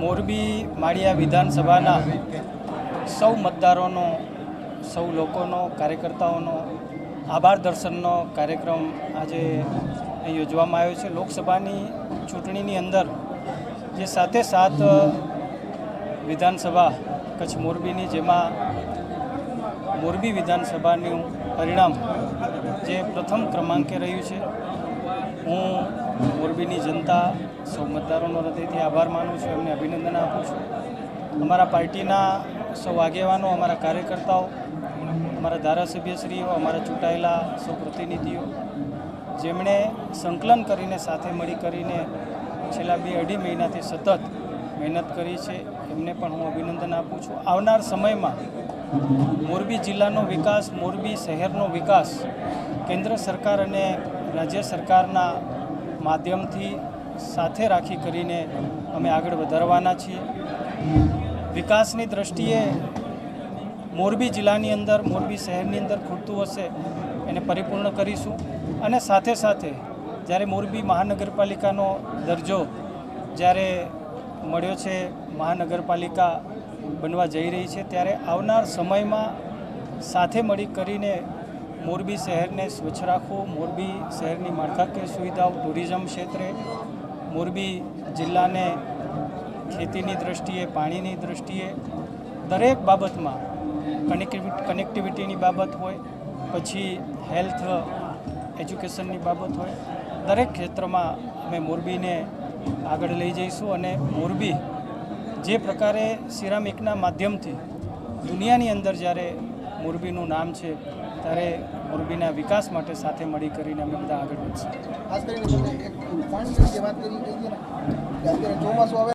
મોરબી માળિયા વિધાનસભાના સૌ મતદારોનો, સૌ લોકોનો, કાર્યકર્તાઓનો આભાર દર્શનનો કાર્યક્રમ આજે યોજવામાં આવ્યો છે. લોકસભાની ચૂંટણીની અંદર જે સાથે સાત વિધાનસભા, કચ્છ મોરબીની, જેમાં મોરબી વિધાનસભાનું પરિણામ જે પ્રથમ ક્રમાંકે રહ્યું છે. હું મોરબીની જનતા, સૌ મતદારોનો હૃદયથી આભાર માનું છું, એમને અભિનંદન આપું છું. અમારા પાર્ટીના સૌ આગેવાનો, અમારા કાર્યકર્તાઓ, અમારા ધારાસભ્યશ્રીઓ, અમારા ચૂંટાયેલા સૌ પ્રતિનિધિઓ, જેમણે સંકલન કરીને, સાથે મળી કરીને છેલ્લા બે અઢી મહિનાથી સતત મહેનત કરી છે, એમને પણ હું અભિનંદન આપું છું. આવનાર સમયમાં મોરબી જિલ્લાનો વિકાસ, મોરબી શહેરનો વિકાસ કેન્દ્ર સરકાર અને રાજ્ય સરકારના માધ્યમથી સાથે રાખી કરીને અમે આગળ વધારવાના છીએ. વિકાસની દ્રષ્ટિએ મોરબી જિલ્લાની અંદર, મોરબી શહેરની અંદર ખૂટતું હશે, એને પરિપૂર્ણ કરીશું. અને સાથે સાથે જ્યારે મોરબી મહાનગરપાલિકાનો દરજ્જો જ્યારે મળ્યો છે, મહાનગરપાલિકા બનવા જઈ રહી છે, ત્યારે આવનાર સમયમાં સાથે મળી કરીને મોરબી શહેરને સ્વચ્છ રાખવું મોરબી શહેરની માળખાકીય સુવિધાઓ ટુરિઝમ ક્ષેત્રે. મોરબી જિલ્લાને ખેતીની દ્રષ્ટિએ, પાણીની દ્રષ્ટિએ દરેક બાબતમાં કનેક્ટિવિટી કનેક્ટિવિટીની બાબત હોય, પછી હેલ્થ એજ્યુકેશનની બાબત હોય, દરેક ક્ષેત્રમાં અમે મોરબીને આગળ લઈ જઈશું અને મોરબી જે પ્રકારે સિરામિકના માધ્યમથી દુનિયાની અંદર જ્યારે મોરબીનું નામ છે ત્યારે મોરબીના વિકાસ માટે સાથે મળી કરીને અમે બધા આગળ વધશું. ખાસ